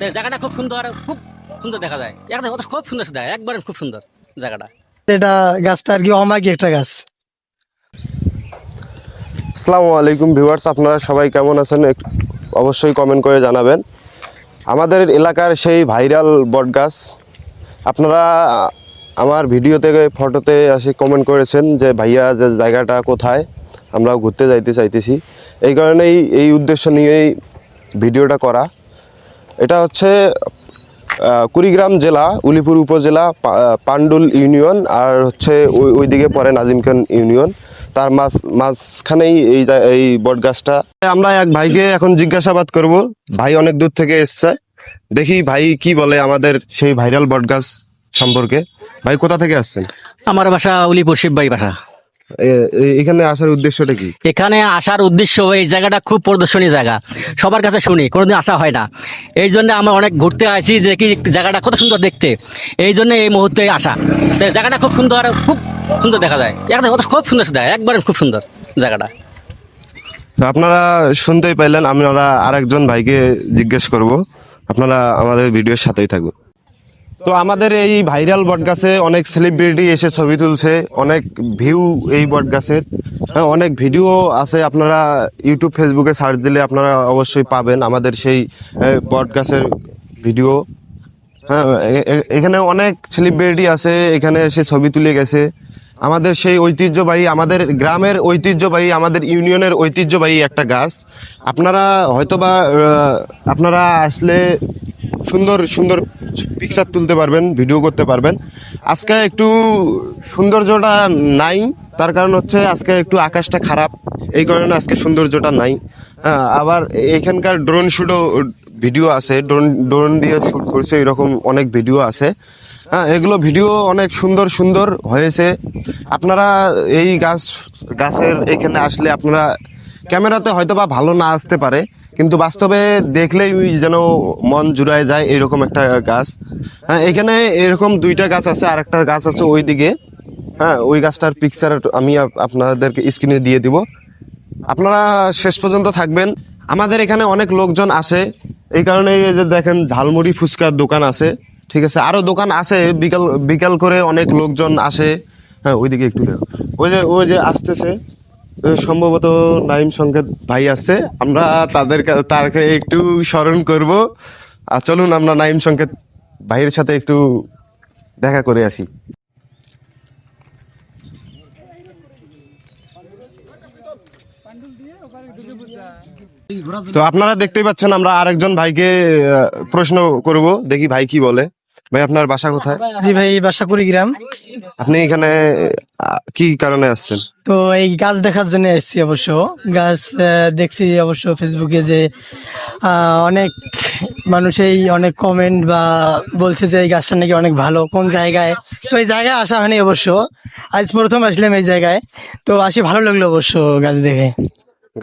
জায়গাটা খুব সুন্দর খুব সুন্দর দেখা যায়। একদম খুব সুন্দর দেখা যায় একবারে খুব সুন্দর জায়গাটা। এটা গাছটা আর কি অমাকি একটা গাছ। আসসালামু আলাইকুম ভিউয়ার্স আপনারা সবাই কেমন আছেন? অবশ্যই কমেন্ট করে জানাবেন। আমাদের এলাকার সেই ভাইরাল বটগাছ আপনারা আমার ভিডিও থেকে ফটোতে এসে কমেন্ট করেছেন যে ভাইয়া যে জায়গাটা কোথায়? আমরা ঘুরতে যাইতে চাইতেছি। এই কারণেই এই উদ্দেশ্য নিয়েই ভিডিওটা করা। এটা হচ্ছে কুড়িগ্রাম জেলা উলিপুর উপজেলা পা- আহ, পান্ডুল ইউনিয়ন আর হচ্ছে ওই ওইদিকে পরে নাজিমখান ইউনিয়ন। তার মাঝ মাঝখানেই এই এই বট গাছটা আমরা এক ভাইকে এখন জিজ্ঞাসাবাদ করব ভাই অনেক দূর থেকে এসছে। দেখি ভাই কি বলে আমাদের সেই ভাইরাল বট গাছ সম্পর্কে। ভাই কোথা থেকে আসছেন? আমার বাসা উলিপুর শিববাড়ি বাসা এখানে আসার উদ্দেশ্যটা কি? এখানে আসার উদ্দেশ্য এই জায়গাটা খুব প্রদর্শনী জায়গা। সবার কাছে শুনি কোনোদিন আসা হয় না। এই জন্য আমরা অনেক ঘুরতে আসি যে কি জায়গাটা কত সুন্দর দেখতে। এই জন্য এই মুহূর্তে আসা। জায়গাটা খুব সুন্দর খুব সুন্দর দেখা যায়। কত খুব সুন্দর দেখা একবারে খুব সুন্দর জায়গাটা। তো আপনারা শুনতেই পাইলেন আমরা আরেকজন ভাইকে জিজ্ঞেস করব। আপনারা আমাদের ভিডিওর সাথেই থাকুন। তো আমাদের এই ভাইরাল বটগাছে অনেক সেলিব্রিটি এসে ছবি তুলছে, অনেক ভিউ এই বটগাছের। হ্যাঁ অনেক ভিডিও আছে, আপনারা ইউটিউব ফেসবুকে সার্চ দিলে আপনারা অবশ্যই পাবেন আমাদের সেই বটগাছের ভিডিও হ্যাঁ এখানে অনেক সেলিব্রিটি আছে, এখানে এসে ছবি তুলে গেছে। আমাদের সেই ঐতিহ্যবাহী, আমাদের গ্রামের ঐতিহ্যবাহী, আমাদের ইউনিয়নের ঐতিহ্যবাহী একটা গাছ। আপনারা হয়তোবা আপনারা আসলে সুন্দর সুন্দর পিকচার তুলতে পারবেন ভিডিও করতে পারবেন। আজকে একটু সৌন্দর্যটা নাই তার কারণ হচ্ছে আজকে একটু আকাশটা খারাপ এই কারণে আজকে সৌন্দর্যটা নাই। হ্যাঁ, আবার এখানকার ড্রোন শুটও ভিডিও আছে ড্রোন ড্রোন দিয়ে শুট করছে এরকম অনেক ভিডিও আছে। হ্যাঁ এগুলো ভিডিও অনেক সুন্দর সুন্দর হয়েছে। আপনারা এই গাছ গাছের এখানে আসলে আপনারা ক্যামেরাতে হয়তো বা ভালো না আসতে পারে কিন্তু বাস্তবে দেখলেই যেন মন জুড়ায় যায় এরকম একটা গাছ। হ্যাঁ এখানে এরকম দুইটা গাছ আছে আর একটা গাছ আছে ওইদিকে। হ্যাঁ ওই গাছটার পিকচার আমি আপনাদেরকে স্ক্রিনে দিয়ে দিব। আপনারা শেষ পর্যন্ত থাকবেন। আমাদের এখানে অনেক লোকজন আসে। এই কারণে যে দেখেন ঝালমুড়ি ফুচকার দোকান আছে। ঠিক আছে আরও দোকান আছে। বিকাল বিকাল করে অনেক লোকজন আসে। হ্যাঁ ওইদিকে একটু ওই যে ওই যে আসতেছে। সম্ভবত নাইম সংকেত ভাই আছে। আমরা তাদের তারকে একটু স্মরণ করব। আর চলুন আমরা নাইম সংকেত ভাইয়ের সাথে একটু দেখা করে আসি। তো আপনারা দেখতেই পাচ্ছেন, আমরা আরেকজন ভাইকে প্রশ্ন করব, দেখি ভাই কি বলে। ভাই আপনার বাসা কোথায়? জি ভাই বাসা কুড়িগ্রাম আপনি এখানে কি কারণে আসছেন? তো এই গাছ দেখার জন্য এসেছি অবশ্য। গাছ দেখছি অবশ্য ফেসবুকে যে অনেক মানুষই অনেক কমেন্ট বা বলছে যে এই গাছটা নাকি অনেক ভালো। কোন জায়গায়? তো এই জায়গায় আসা হয়নি অবশ্য। আজ প্রথম আসলাম এই জায়গায়। তো আসি ভালো লাগল অবশ্য গাছ দেখে।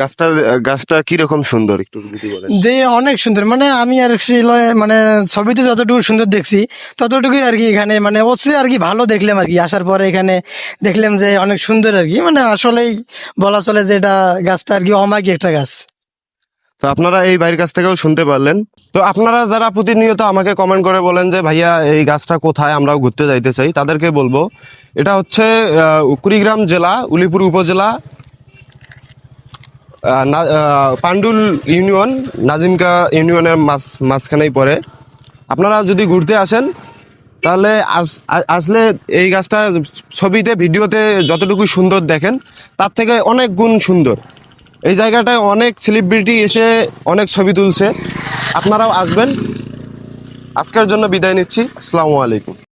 গাছটা গাছটা কি রকম সুন্দর? একটু যদি বলেন। যে অনেক সুন্দর। মানে আমি আর মানে ছবিতে যতটুকু সুন্দর দেখছি ততটুকুই আর কি এখানে মানে অবশ্যই আর কি ভালো দেখলাম আর কি। আসার পরে এখানে দেখলাম যে অনেক সুন্দর আর কি। মানে আসলেই বলা চলে যে এটা গাছটা আর কি অমাকি একটা গাছ। তো আপনারা এই ভাইয়ের কাছ থেকেও শুনতে পারলেন। তো আপনারা যারা প্রতিনিয়ত আমাকে কমেন্ট করে বলেন যে ভাইয়া এই গাছটা কোথায়? আমরাও ঘুরতে যাইতে চাই। তাদেরকে বলব এটা হচ্ছে কুড়িগ্রাম জেলা উলিপুর উপজেলা পান্ডুল ইউনিয়ন, নাজিমকা ইউনিয়নের মাঝ মাঝখানেই পড়ে। আপনারা যদি ঘুরতে আসেন, তাহলে আস- আসলে এই গাছটা ছবিতে, ভিডিওতে যতটুকু সুন্দর দেখেন, তার থেকে অনেক গুণ সুন্দর। এই জায়গাটায় অনেক সেলিব্রিটি এসে অনেক ছবি তুলছে। আপনারাও আসবেন। আজকের জন্য বিদায় নিচ্ছি। আসসালামু আলাইকুম।